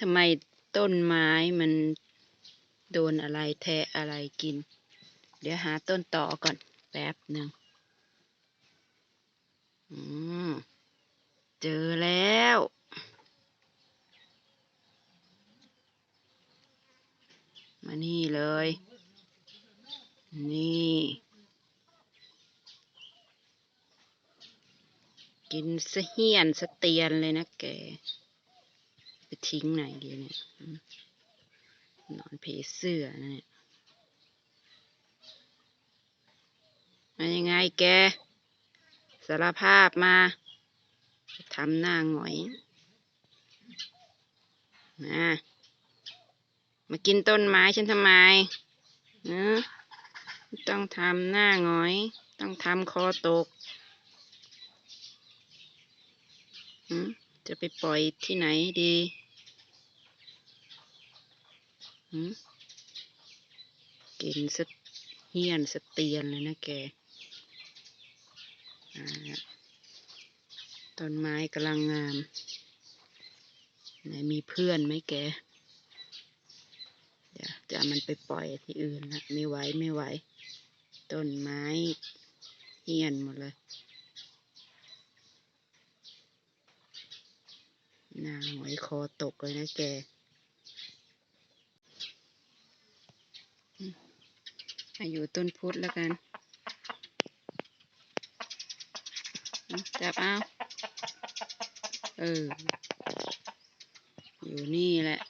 ทำไมต้นไม้มันโดนอะไรแทะอะไรกิน เดี๋ยวหาต้นต่อก่อนแป๊บหนึ่งอืมเจอแล้ว มานี่เลย นี่ กินสะเฮียนสะเตียนเลยนะแก ไปทิ้งไหนดีเนี่ยนอนเพเสื้อนะเนี่ยมายังไงแก สารภาพมาทำหน้าหงอยนะมากินต้นไม้ฉันทำไมเนะต้องทำหน้าหงอย ต้องทำคอตกจะไปปล่อยที่ไหนดี กินสะเฮียนสะเตียนเลยนะแกต้นไม้กำลังงาม ไหนมีเพื่อนไหมแก เดี๋ยวจะมันไปปล่อยที่อื่นละไม่ไหวไม่ไหว ต้นไม้เฮียนหมดเลยหน้าหอยคอตกเลยนะแก อายู่ต้นพุทธแล้วกัน จับเอา เออ อยู่นี่แหละ